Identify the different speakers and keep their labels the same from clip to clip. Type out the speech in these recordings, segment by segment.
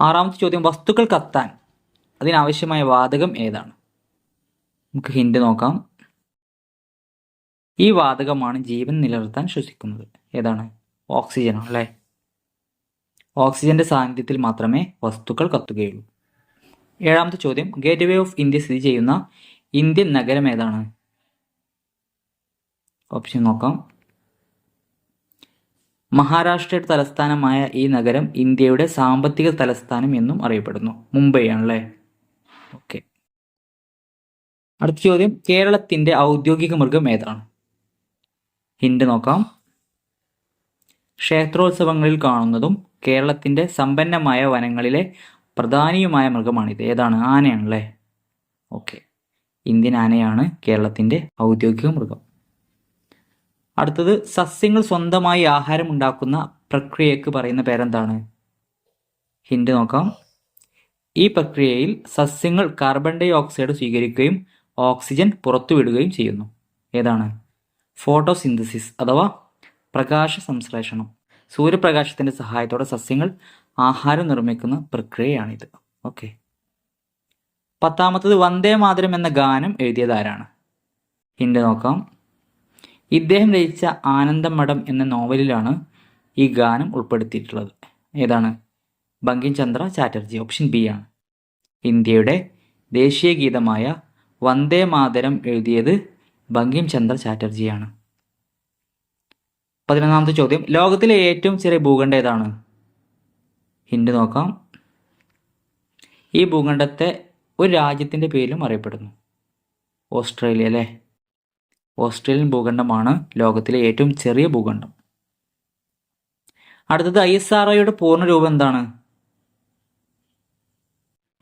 Speaker 1: ആറാമത്തെ ചോദ്യം വസ്തുക്കൾ കത്താൻ അതിനാവശ്യമായ വാതകം ഏതാണ്? നമുക്ക് ഹിൻഡ് നോക്കാം. ഈ വാതകമാണ് ജീവൻ നിലനിർത്താൻ ശ്വസിക്കുന്നത്. ഏതാണ്? ഓക്സിജൻ അല്ലേ? ഓക്സിജന്റെ സാന്നിധ്യത്തിൽ മാത്രമേ വസ്തുക്കൾ കത്തുകയുള്ളൂ. ഏഴാമത്തെ ചോദ്യം ഗേറ്റ് വേ ഓഫ് ഇന്ത്യ സ്ഥിതി ചെയ്യുന്ന ഇന്ത്യൻ നഗരം ഏതാണ്? ഓപ്ഷൻ നോക്കാം. മഹാരാഷ്ട്രയുടെ തലസ്ഥാനമായ ഈ നഗരം ഇന്ത്യയുടെ സാമ്പത്തിക തലസ്ഥാനം എന്നും അറിയപ്പെടുന്നു. മുംബൈ ആണല്ലേ ഓക്കെ. അടുത്ത ചോദ്യം കേരളത്തിന്റെ ഔദ്യോഗിക മൃഗം ഏതാണ്? ഹിന്റ് നോക്കാം. ക്ഷേത്രോത്സവങ്ങളിൽ കാണുന്നതും കേരളത്തിന്റെ സമ്പന്നമായ വനങ്ങളിലെ പ്രധാനിയുമായ മൃഗമാണിത്. ഏതാണ്? ആനയാണല്ലേ? ഓക്കെ. ഇന്ത്യൻ ആനയാണ് കേരളത്തിന്റെ ഔദ്യോഗിക മൃഗം. അടുത്തത് സസ്യങ്ങൾ സ്വന്തമായി ആഹാരം ഉണ്ടാക്കുന്ന പ്രക്രിയക്ക് പറയുന്ന പേരെന്താണ്? ഹിന്റ് നോക്കാം. ഈ പ്രക്രിയയിൽ സസ്യങ്ങൾ കാർബൺ ഡൈ ഓക്സൈഡ് സ്വീകരിക്കുകയും ഓക്സിജൻ പുറത്തുവിടുകയും ചെയ്യുന്നു. ഏതാണ്? ഫോട്ടോസിന്തസിസ് അഥവാ പ്രകാശ സംശ്ലേഷണം. സൂര്യപ്രകാശത്തിന്റെ സഹായത്തോടെ സസ്യങ്ങൾ ആഹാരം നിർമ്മിക്കുന്ന പ്രക്രിയയാണിത്. ഓക്കെ. പത്താമത്തത് വന്ദേ മാതരം എന്ന ഗാനം എഴുതിയതാരാണ് ഹിന്റ് നോക്കാം. ഇദ്ദേഹം രചിച്ച ആനന്ദമഠം എന്ന നോവലിലാണ് ഈ ഗാനം ഉൾപ്പെടുത്തിയിട്ടുള്ളത്. ഏതാണ്? ബങ്കിം ചന്ദ്ര ചാറ്റർജി ഓപ്ഷൻ ബി ആണ്. ഇന്ത്യയുടെ ദേശീയ ഗീതമായ വന്ദേ മാതരം എഴുതിയത് ബങ്കിം ചന്ദ്ര ചാറ്റർജിയാണ്. പതിനൊന്നാമത്തെ ചോദ്യം. ലോകത്തിലെ ഏറ്റവും ചെറിയ ഭൂഖണ്ഡം ഏതാണ്? ഹിന്റ് നോക്കാം. ഈ ഭൂഖണ്ഡത്തെ ഒരു രാജ്യത്തിന്റെ പേരിലും അറിയപ്പെടുന്നു. ഓസ്ട്രേലിയ അല്ലേ? ഓസ്ട്രേലിയൻ ഭൂഖണ്ഡമാണ് ലോകത്തിലെ ഏറ്റവും ചെറിയ ഭൂഖണ്ഡം. അടുത്തത് ഐ എസ് ആർ ഒയുടെ പൂർണ രൂപം എന്താണ്?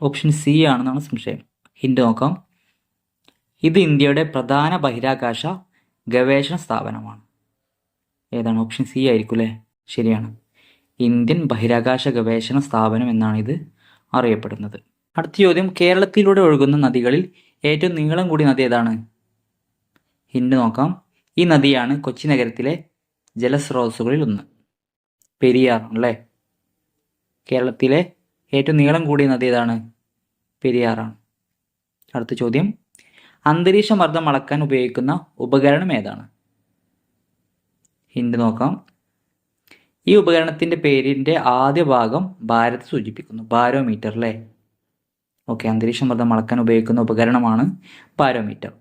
Speaker 1: ഓപ്ഷൻ സി ആണെന്നാണ് സംശയം. ഹിൻഡ് നോക്കാം. ഇത് ഇന്ത്യയുടെ പ്രധാന ബഹിരാകാശ ഗവേഷണ സ്ഥാപനമാണ്. ഏതാണ്? ഓപ്ഷൻ സി ആയിരിക്കും അല്ലേ? ശരിയാണ്. ഇന്ത്യൻ ബഹിരാകാശ ഗവേഷണ സ്ഥാപനം എന്നാണ് ഇത് അറിയപ്പെടുന്നത്. അടുത്ത ചോദ്യം. കേരളത്തിലൂടെ ഒഴുകുന്ന നദികളിൽ ഏറ്റവും നീളം കൂടിയ നദി ഏതാണ്? ഹിന്റ് നോക്കാം. ഈ നദിയാണ് കൊച്ചി നഗരത്തിലെ ജലസ്രോതസ്സുകളിൽ ഒന്ന്. പെരിയാർ അല്ലേ? കേരളത്തിലെ ഏറ്റവും നീളം കൂടിയ നദി ഏതാണ്? പെരിയാറാണ്. അടുത്ത ചോദ്യം. അന്തരീക്ഷ മർദ്ദം അളക്കാൻ ഉപയോഗിക്കുന്ന ഉപകരണം ഏതാണ്? ഹിൻഡ് നോക്കാം. ഈ ഉപകരണത്തിന്റെ പേരിന്റെ ആദ്യ ഭാഗം ഭാരത് സൂചിപ്പിക്കുന്നു. ബാരോമീറ്റർ അല്ലേ? ഓക്കെ അന്തരീക്ഷ മർദ്ദം അളക്കാൻ ഉപയോഗിക്കുന്ന ഉപകരണമാണ് ബാരോമീറ്റർ.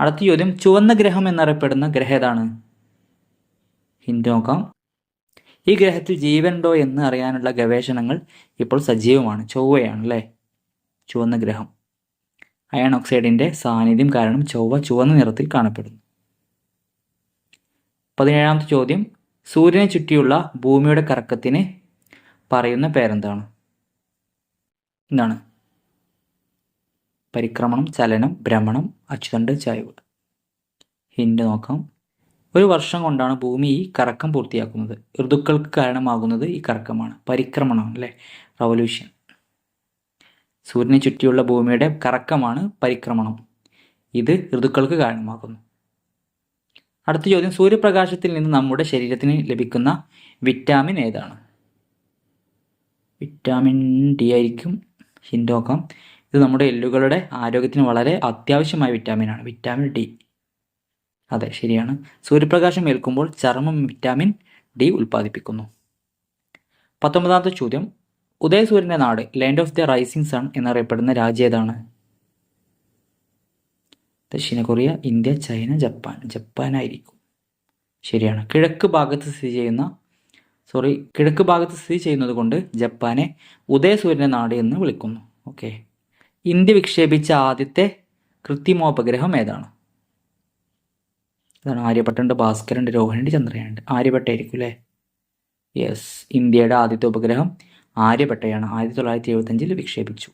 Speaker 1: അടുത്ത ചോദ്യം ചുവന്ന ഗ്രഹം എന്നറിയപ്പെടുന്ന ഗ്രഹം ഏതാണ്? ഹിന്റ് നോക്കാം. ഈ ഗ്രഹത്തിൽ ജീവനുണ്ടോ എന്ന് അറിയാനുള്ള ഗവേഷണങ്ങൾ ഇപ്പോൾ സജീവമാണ്. ചൊവ്വയാണ് അല്ലേ? ചുവന്ന ഗ്രഹം. അയൺ ഓക്സൈഡിന്റെ സാന്നിധ്യം കാരണം ചൊവ്വ ചുവന്ന നിറത്തിൽ കാണപ്പെടുന്നു. പതിനേഴാമത്തെ ചോദ്യം. സൂര്യനെ ചുറ്റിയുള്ള ഭൂമിയുടെ കറക്കത്തിന് പറയുന്ന പേരെന്താണ്? എന്താണ്? പരിക്രമണം ചലനം ഭ്രമണം അച്ചുതണ്ട് ചായ്വ്. ഹിൻഡ് നോക്കാം. ഒരു വർഷം കൊണ്ടാണ് ഭൂമി ഈ കറക്കം പൂർത്തിയാക്കുന്നത്. ഋതുക്കൾക്ക് കാരണമാകുന്നത് ഈ കറക്കമാണ്. പരിക്രമണം അല്ലേ? റവല്യൂഷൻ സൂര്യനെ ചുറ്റിയുള്ള ഭൂമിയുടെ കറക്കമാണ് പരിക്രമണം. ഇത് ഋതുക്കൾക്ക് കാരണമാകുന്നു. അടുത്ത ചോദ്യം. സൂര്യപ്രകാശത്തിൽ നിന്ന് നമ്മുടെ ശരീരത്തിന് ലഭിക്കുന്ന വിറ്റാമിൻ ഏതാണ്? വിറ്റാമിൻ ഡി ആയിരിക്കും. ഹിന്റ് നോക്കാം. ഇത് നമ്മുടെ എല്ലുകളുടെ ആരോഗ്യത്തിന് വളരെ അത്യാവശ്യമായ വിറ്റാമിനാണ് വിറ്റാമിൻ ഡി അതെ ശരിയാണ്. സൂര്യപ്രകാശം ഏൽക്കുമ്പോൾ ചർമ്മം വിറ്റാമിൻ ഡി ഉൽപ്പാദിപ്പിക്കുന്നു. പത്തൊമ്പതാമത്തെ ചോദ്യം. ഉദയസൂര്യന്റെ നാട് land of the rising sun എന്നറിയപ്പെടുന്ന രാജ്യം ഏതാണ്? ദക്ഷിണ കൊറിയ ഇന്ത്യ ചൈന ജപ്പാൻ. ജപ്പാനായിരിക്കും. ശരിയാണ്. കിഴക്ക് ഭാഗത്ത് സ്ഥിതി ചെയ്യുന്ന സോറി കിഴക്ക് ഭാഗത്ത് സ്ഥിതി ചെയ്യുന്നത് കൊണ്ട് ജപ്പാനെ ഉദയസൂര്യന്റെ നാട് എന്ന് വിളിക്കുന്നു. ഓക്കെ ഇന്ത്യ വിക്ഷേപിച്ച ആദ്യത്തെ കൃത്രിമോപഗ്രഹം ഏതാണ്? അതാണ് ആര്യഭട്ടുണ്ട് ഭാസ്കരുണ്ട് രോഹിണിണ്ട് ചന്ദ്രയാനുണ്ട്. ആര്യഭട്ടായിരിക്കും അല്ലേ? യെസ് ഇന്ത്യയുടെ ആദ്യത്തെ ഉപഗ്രഹം ആര്യഭട്ടയാണ്. ആയിരത്തി തൊള്ളായിരത്തി എഴുപത്തഞ്ചിൽ വിക്ഷേപിച്ചു.